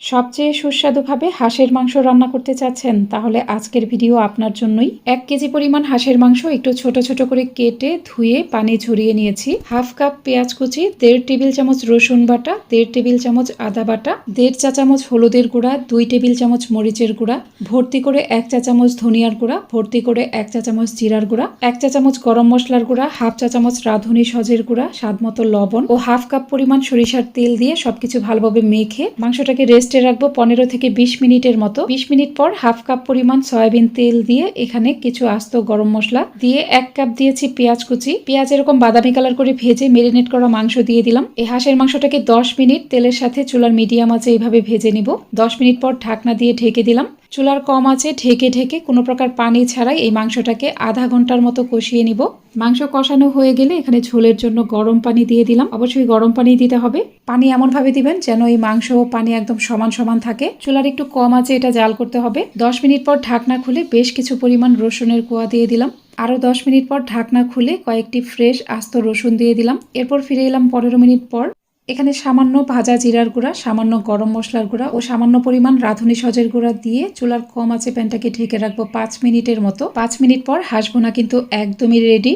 সবচেয়ে সুস্বাদুভাবে হাঁসের মাংস রান্না করতে চাচ্ছেন, তাহলে আজকের ভিডিও আপনার জন্যই। এক কেজি পরিমাণ হাঁসের মাংস একটু ছোট ছোট করে কেটে ধুয়ে পানি ঝরিয়ে নিয়েছি। হাফ কাপ পেঁয়াজ কুচি, দেড় টেবিল চামচ রসুন বাটা, দেড় টেবিল চামচ আদা বাটা, দেড় চা চামচ হলুদের গুঁড়া, দুই টেবিল চামচ মরিচের গুঁড়া, ভর্তি করে এক চা চামচ ধনিয়ার গুঁড়া, ভর্তি করে এক চা চামচ জিরার গুঁড়া, এক চা চামচ গরম মশলার গুঁড়া, হাফ চা চামচ রাঁধুনি সজের গুঁড়া স্বাদ মতো লবণ ও হাফ কাপ পরিমাণ সরিষার তেল দিয়ে সবকিছু ভালোভাবে মেখে মাংসটাকে রেস্টে রাখব পনেরো থেকে বিশ মিনিটের মতো। বিশ মিনিট পর হাফ কাপ পরিমাণ সয়াবিন তেল দিয়ে এখানে কিছু আস্ত গরম মশলা দিয়ে এক কাপ দিয়েছি পেঁয়াজ কুচি। পেঁয়াজ এরকম বাদামি কালার করে ভেজে মেরিনেট করা মাংস দিয়ে দিলাম। এই হাঁসের মাংসটাকে দশ মিনিট তেলের সাথে চুলার মিডিয়াম আছে এইভাবে ভেজে নিব। দশ মিনিট পর ঢাকনা দিয়ে ঢেকে দিলাম। চুলার কম আছে, ঢেকে ঢেকে কোনো প্রকার পানি ছাড়াই এই মাংসটাকে আধা ঘণ্টার মতো কষিয়ে নিব। মাংস কষানো হয়ে গেলে এখানে ঝোলের জন্য গরম পানি দিয়ে দিলাম। অবশ্যই গরম পানি দিতে হবে। পানি এমনভাবে দিবেন যেন এই মাংস ও পানি একদম সমান সমান থাকে। চুলার একটু কম আছে, এটা জাল করতে হবে। দশ মিনিট পর ঢাকনা খুলে বেশ কিছু পরিমাণ রসুনের কোয়া দিয়ে দিলাম। আরও দশ মিনিট পর ঢাকনা খুলে কয়েকটি ফ্রেশ আস্ত রসুন দিয়ে দিলাম। এরপর ফিরে এলাম পনেরো মিনিট পর এখানে সামান্য ভাজা জিরার গুঁড়া, সামান্য গরম মশলার গুঁড়া ও সামান্য পরিমাণ রাঁধুনি সজের গুঁড়া দিয়ে চুলার কম আছে প্যানটাকে ঢেকে রাখব পাঁচ মিনিটের মতো। পাঁচ মিনিট পর হাঁস কিন্তু একদমই রেডি